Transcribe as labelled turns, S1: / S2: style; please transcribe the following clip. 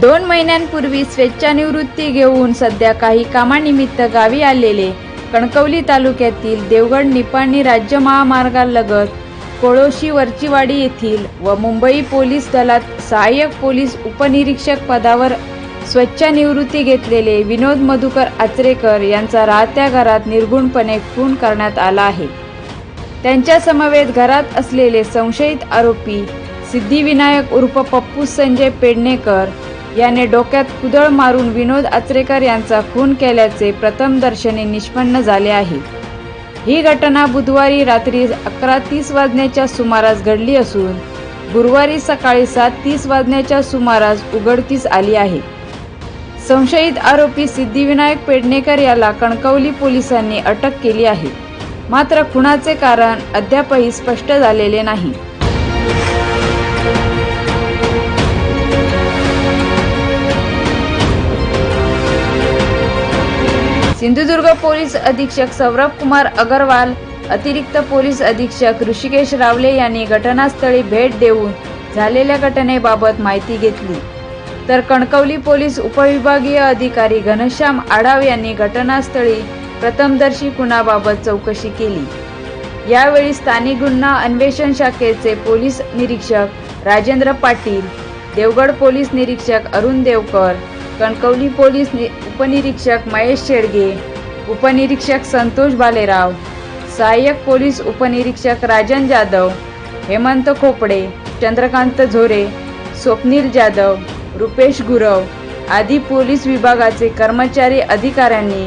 S1: दोन महिन्यांपूर्वी स्वेच्छानिवृत्ती घेऊन सध्या काही कामानिमित्त गावी आलेले कणकवली तालुक्यातील देवगड निपाणी राज्य महामार्गालगत कोळोशी वरचीवाडी येथील व मुंबई पोलीस दलात सहाय्यक पोलीस उपनिरीक्षक पदावर स्वच्छानिवृत्ती घेतलेले विनोद मधुकर आचरेकर यांचा राहत्या घरात निर्गुणपणे खून करण्यात आला आहे. त्यांच्या समवेत घरात असलेले संशयित आरोपी सिद्धिविनायक उर्फ पप्पू संजय पेडणेकर याने डोक्यात कुदळ मारून विनोद आचरेकर यांचा खून केल्याचे प्रथमदर्शनी निष्पन्न झाले आहे. ही घटना बुधवारी रात्री अकरा तीस वाजण्याच्या सुमारास घडली असून गुरुवारी सकाळी सात तीस वाजण्याच्या सुमारास उघडकीस आली आहे. संशयित आरोपी सिद्धिविनायक पेडणेकर याला कणकवली पोलिसांनी अटक केली आहे. मात्र खुनाचे कारण अद्यापही स्पष्ट झालेले नाही. सिंधुदुर्ग पोलीस अधीक्षक सौरभ कुमार अगरवाल अतिरिक्त पोलीस अधीक्षक ऋषिकेश रावले यांनी घटनास्थळी भेट देऊन झालेल्या घटनेबाबत माहिती घेतली. तर कणकवली पोलीस उपविभागीय अधिकारी घनश्याम आढाव यांनी घटनास्थळी प्रथमदर्शी खुनाबाबत चौकशी केली. यावेळी स्थानिक गुन्हा अन्वेषण शाखेचे पोलीस निरीक्षक राजेंद्र पाटील देवगड पोलीस निरीक्षक अरुण देवकर कणकवली पोलीस नि उपनिरीक्षक महेश शेडगे उपनिरीक्षक संतोष बालेराव सहाय्यक पोलीस उपनिरीक्षक राजन जाधव हेमंत खोपडे चंद्रकांत झोरे स्वप्नील जाधव रुपेश गुरव आदी पोलीस विभागाचे कर्मचारी अधिकाऱ्यांनी